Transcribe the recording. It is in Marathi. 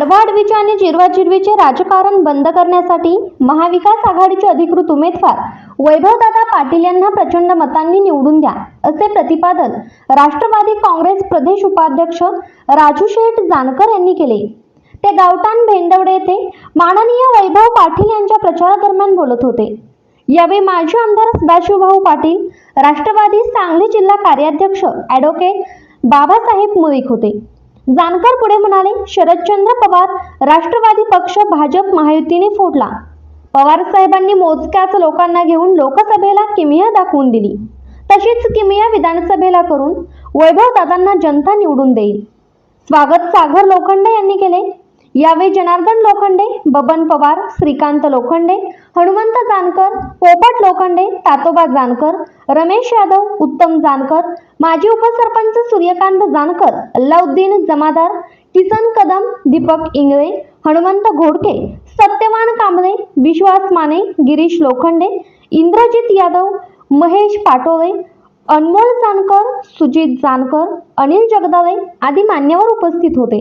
जिरवाजिरवीचे राजकारण बंद करण्यासाठी महाविकास आघाडीचे अधिकृत उमेदवार वैभवदादा पाटील यांना प्रचंड मतांनी निवडून द्या असे प्रतिपादन राष्ट्रवादी काँग्रेस प्रदेश उपाध्यक्ष राजू शेठ जानकर यांनी केले. ते गावठाण भेंडवडे येथे माननीय वैभव पाटील यांच्या प्रचारादरम्यान बोलत होते. यावेळी माजी आमदार सदाशिवभाऊ पाटील राष्ट्रवादी सांगली जिल्हा कार्याध्यक्ष ॲडव्होकेट बाबासाहेब मुळीक होते. जानकर पुढे म्हणाले शरदचंद्र पवार राष्ट्रवादी पक्ष भाजप महायुतीने फोडला. पवार साहेबांनी मोजक्याच लोकांना घेऊन लोकसभेला किमिया दाखवून दिली. तशीच किमिया विधानसभेला करून वैभव दादांना जनता निवडून देईल. स्वागत सागर लोखंडे यांनी केले. यावेळी जनार्दन लोखंडे बबन पवार श्रीकांत लोखंडे हनुमंत जानकर पोपट लोखंडे तातोबा जानकर रमेश यादव उत्तम जानकर माजी उपसरपंच सूर्यकांत जानकर अल्लाउद्दीन जमादार किसन कदम दीपक इंगळे हनुमंत घोडके सत्यवान कांबळे विश्वास माने गिरीश लोखंडे इंद्रजित यादव महेश पाटोळे अनमोल जानकर सुजित जानकर अनिल जगदाळे आदी मान्यवर उपस्थित होते.